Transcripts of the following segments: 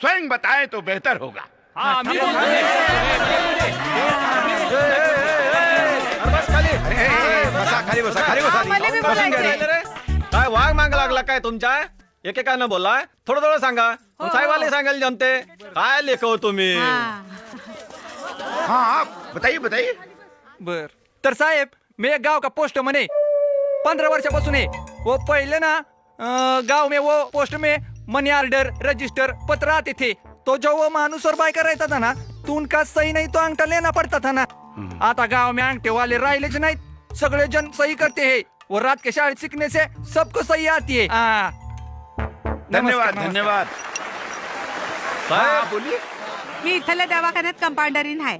स्वयं बताए तो बेहतर होगा हाँ. बस खाली बसा खाली बसा खाली बसा बसून घ्या रे. काय वाघ माग लागला काय तुमच्या एकेकानं बोला थोडं थोडं सांगा हो, साहेबाले सांगायला जमते काय लेखव तुम्ही हा. हाँ हाँ बताइए बताइए बर तर साहेब मैं एक गाँव का पोस्ट मने पंद्रह वर्षापासून आहे वो पहले ना अं, गाँव में वो पोस्ट में मनी ऑर्डर रजिस्टर पत्र आते थे तो जो वो मानुस और बाय रहता था ना तो उनका सही नहीं तो अंगठा लेना पड़ता था ना आता गांव में अंगठे वाले राहिलेच नाहीत. सगळे जन सही करते हैं. वो रात के शाळेत सीखने से सबको सही आती है. धन्यवाद नमस्कार. धन्यवाद. साहेब बोलिए मी इथल्या दवाखान्यात कंपाऊंडरीन आहे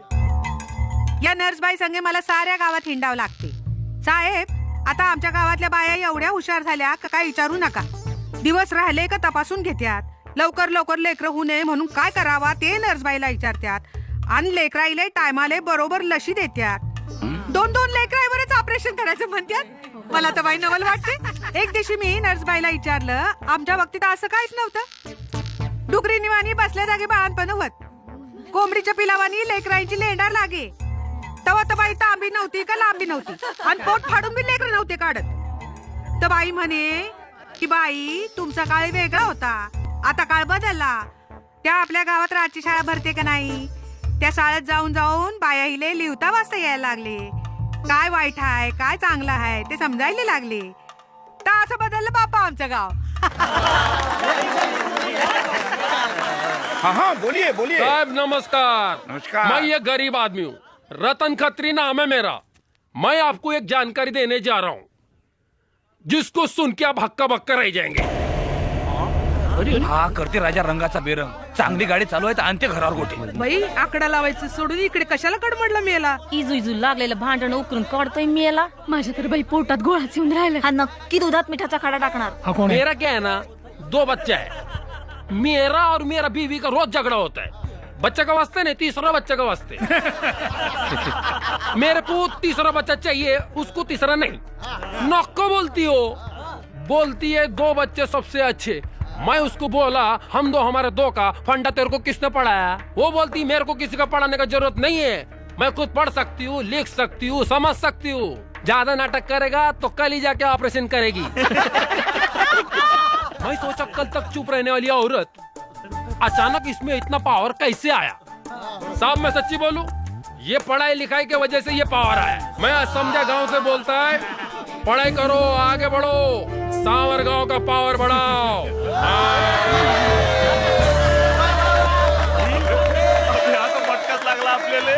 या नर्सबाई संगे मला साऱ्या गावात हिंडावं लागते. साहेब आता आमच्या गावातल्या बाया एवढ्या हुशार झाल्या का काय विचारू नका. दिवस राहिले का तपासून घेत्यात? लवकर लवकर लेकर होऊ नये म्हणून काय करावा ते नर्सबाईला विचारत्यात. आणि लेकराईले टायमाले बरोबर लशी देत्यात. दोन दोन लेकराईवरच ऑपरेशन करायचं म्हणत्यात? मला तर बाई नवल वाटते. एक दिवशी मी नर्सबाईला विचारलं आमच्या बाबतीत असं काहीच नव्हतं. डुकरी निवाणी बसल्या जागी बाळांपण होत. कोंबडीच्या पिलावानी लेकरांची लेंडार लागे. तवा तर बाई तांबी नव्हती का लांबी नव्हती. आणि पोट फाडून बी लेकर नव्हते काढत. तर बाई म्हणे की बाई तुमचा काळ वेगळा होता. आता काळ बदलला. त्या आपल्या गावात रातची शाळा भरते का नाही? त्या शाळेत जाऊन जाऊन बाया हिले लिहिता वाचता यायला लागले. काय वाईट आहे काय चांगलं आहे ते समजायला लागले. तर असं बदललं बापा आमचं गाव. हाँ हाँ बोलिए बोलिए साहब नमस्कार. नमस्कार। मैं ये गरीब आदमी हूँ। रतन खत्री नाम है मेरा। मैं आपको एक जानकारी देने जा रहा हूँ। जिसको सुन के आप हक्का बक्का रह जाएंगे। हा करते राजा रंगाचा बेरंग. चांगली गाडी चालू आहे आणते घरावर गोटे. बाई आकडा लावायचं सोडून इकडे कशाला कडमडला मेला? इजू इजू लागलेलं भांडण उकरून काढतोय मेला. माझ्या तर बाई पोटात गोळाच येऊन राहिला. हा नक्की दुधात मिठाचा खडा टाकणार. हा कोण आहे? मेरा क्या है ना? दो बच्चा है। मेरा और मेरा बीवी का रोज झगड़ा होता है। बच्चे का वास्ते नहीं तीसरा बच्चे का वास्ते। मेरे को तीसरा बच्चा चाहिए उसको तीसरा नहीं। नौको बोलती हो। बोलती है दो बच्चे सबसे अच्छे। मैं उसको बोला हम दो हमारे दो का फंडा तेरे को किसने पढ़ाया? वो बोलती मेरे को किसी का पढ़ाने का ज़रूरत नहीं है। मैं खुद पढ़ सकती हूँ लिख सकती हूँ समझ सकती हूँ। ज़्यादा नाटक करेगा तो कल ही जाके ऑपरेशन करेगी। मैं सोचा कल तक चुप रहने वाली औरत अचानक इसमें इतना पावर कैसे आया? साहब मैं सच्ची बोलू ये पढ़ाई लिखाई के वजह से ये पावर आया। मैं समझा गाँव से बोलता है पढ़ाई करो आगे बढ़ो। सांवर गांव का पावर बढ़ाओ। लागला आपल्याला.